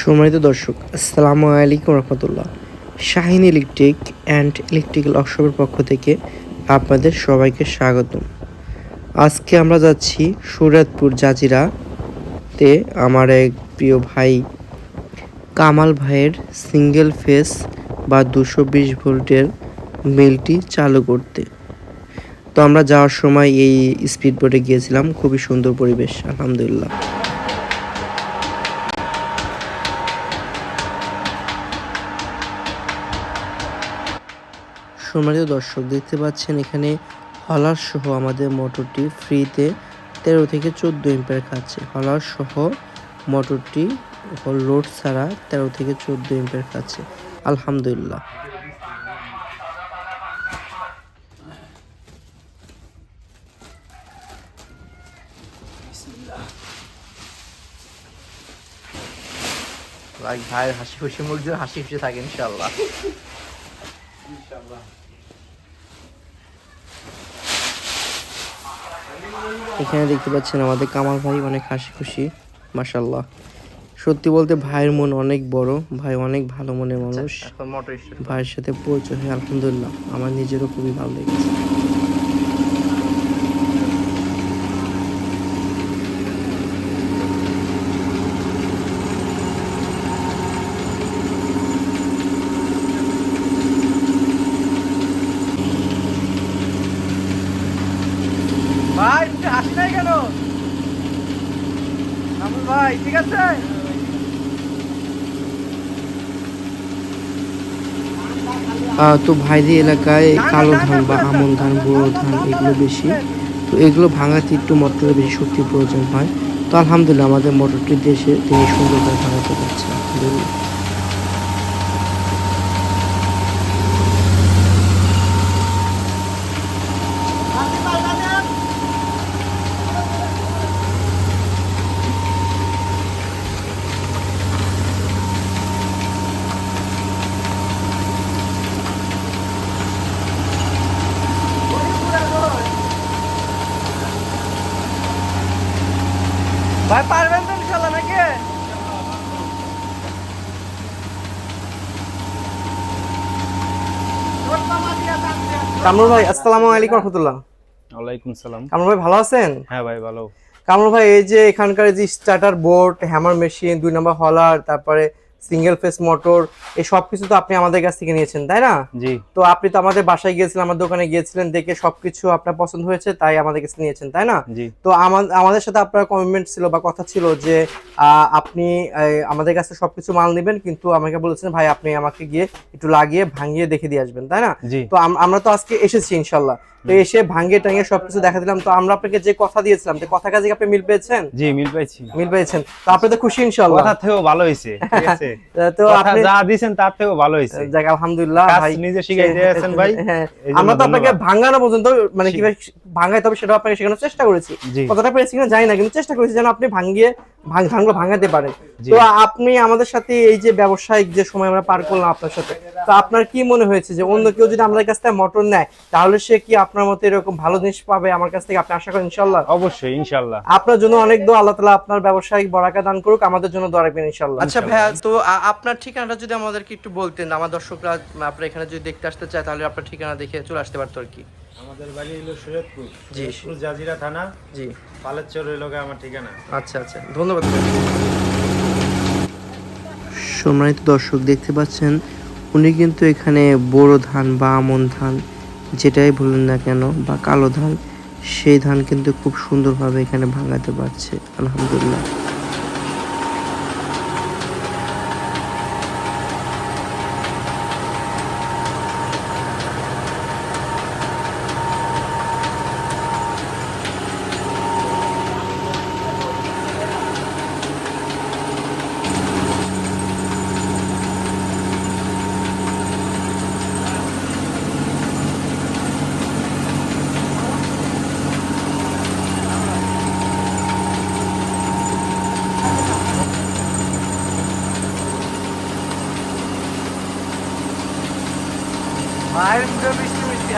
সম্মানিত দর্শক, আসসালামু আলাইকুম রহমতুল্লাহ। শাহিন ইলেকট্রিক অ্যান্ড ইলেকট্রিক্যাল ওয়ার্কশপের পক্ষ থেকে আপনাদের সবাইকে স্বাগতম। আজকে আমরা যাচ্ছি সুরাতপুর জাজিরাতে আমার এক প্রিয় ভাই কামাল ভাইয়ের সিঙ্গেল ফেস বা দুশো বিশ ভোল্টের মিলটি চালু করতে। তো আমরা যাওয়ার সময় এই স্পিড বোটে গিয়েছিলাম, খুবই সুন্দর পরিবেশ, আলহামদুলিল্লাহ। সম্মানিত দর্শক দেখতে পাচ্ছেন এখানে হলার সহ আমাদের মোটরটি ফ্রিতে তেরো থেকে চোদ্দ এম্পিয়ার খাচ্ছে। হলার সহ মোটরটি লোড ছাড়া তেরো থেকে চোদ্দ এম্পিয়ার খাচ্ছে। আলহামদুলিল্লাহ। ভাইয়ের হাসি খুশি মুখ দিয়ে হাসি খুশি থাকে ইনশাল্লাহ ইনশাল্লাহ এখানে দেখতে পাচ্ছেন আমাদের কামাল ভাই অনেক হাসি খুশি মাসাল্লাহ সত্যি বলতে ভাইয়ের মন অনেক বড় ভাই অনেক ভালো মনের মানুষ। ভাইয়ের সাথে পরিচয় হয় আলহামদুলিল্লাহ। আমার নিজেরও খুবই ভালো লেগেছে। ভাই ঠিক আছে? আহ, তো ভাইদি এলাকায় কালো ধান বা আমন ধান বুড়ো ধান এগুলো বেশি। তো এগুলো ভাঙাতে একটু মোটরের বেশি শক্তির প্রয়োজন হয়। তো আলহামদুলিল্লাহ আমাদের মোটরটি দেশে তিনি সুন্দরভাবে ভাঙাতে পারছে আলহামদুলিল্লাহ ভাই পারবেন তো ইনশাল্লাহ নাকি কামরুল ভাই আসসালামু আলাইকুম রহমতুল্লাহ। ওয়ালাইকুম সালাম। কামরুল ভাই ভালো আছেন? হ্যাঁ ভাই ভালো। কামরুল ভাই এই যে এখানকার যে স্টার্টার বোর্ড হ্যামার মেশিন দুই নম্বর হলার তারপরে সিঙ্গেল ফেস মোটর এই সব কিছু তো আপনি আমাদের কাছ থেকে নিয়েছেন তাই না? জি। তো আপনি তো আমাদের বাসায় গিয়েছিলেন আমার দোকানে গিয়েছিলেন দেখে সবকিছু আপনার পছন্দ হয়েছে তাই আমাদের কাছে নিয়েছেন তাই না? জি। তো আমাদের সাথে আপনার কমিটমেন্ট ছিল বা কথা ছিল যে আপনি আমাদের কাছে সবকিছু মাল নেবেন কিন্তু আমাকে বলেছেন ভাই আপনি আমাকে গিয়ে একটু লাগিয়ে ভাঙিয়ে দেখে দিয়ে আসবেন তাই না? জি। তো আমরা তো আজকে এসেছি ইনশাল্লাহ। তো এসে ভাঙিয়ে টাঙিয়ে সবকিছু দেখা দিলাম তো আমরা আপনাকে যে কথা দিয়েছিলাম যে কথা কাজে আপনি মিল পেয়েছেন? জি মিল পাইছি মিল পেয়েছেন। তো আপনি তো খুশি ইনশাল্লাহ। কথা থেকেও ভালো হয়েছে ঠিক আছে? তো আপনি যা দিয়েছেন তার থেকেও ভালো হয়েছে। যাক আলহামদুলিল্লাহ ভাই নিজে শিখাই দিয়েছেন ভাই। হ্যাঁ আমরা তো আপনাকে ভাঙ্গানো ভাঙানো পর্যন্ত মানে কীভাবে ভাঙাইতে হবে সেটা আপনাকে শেখানোর চেষ্টা করেছি। কতটা পেরেছি কিনা জানি না কিন্তু চেষ্টা করেছি যেন আপনি ভাঙিয়ে ভাঙ ভাঙলো ভাঙাতে পারেন। তো আপনি আমাদের সাথে এই যে ব্যবসায়িক যে সময় আমরা পার করলাম আপনার সাথে তো আপনার কি মনে হয়েছে যে অন্য কেউ যদি আমাদের কাছ থেকে মোটর নেয় তাহলে সে কি আপনার মতো এরকম ভালো জিনিস পাবে আমার কাছ থেকে? আপনি আশা করেন ইনশাল্লাহ? অবশ্যই ইনশাল্লাহ। আপনার জন্য অনেক দোয়া আল্লাহ তালা আপনার ব্যবসায়িক বরাকা দান করুক আমাদের জন্য দোয়া রাখবেন ইনশাল্লাহ। আচ্ছা ভাইয়া তো আপনার ঠিকানাটা যদি আমাদেরকে একটু বলতেন আমার দর্শকরা আপনার এখানে যদি দেখতে আসতে চায় তাহলে আপনার ঠিকানা দেখে চলে আসতে পারতো আর কি। আমাদের বাড়ি হলো। শরীয়তপুর জাজিরা থানা। জি। পালেরচর গিয়ে আমার ঠিকানা। আচ্ছা আচ্ছা। ধন্যবাদ। সম্মানিত দর্শক দেখতে পাচ্ছেন উনি কিন্তু এখানে বোরো ধান বা আমন ধান যেটাই বলুন না কেন বা কালো ধান সেই ধান কিন্তু খুব সুন্দরভাবে এখানে ভাঙাতে পারছে। আলহামদুলিল্লাহ। ভাইয়ের মুখে মিষ্টি মিষ্টি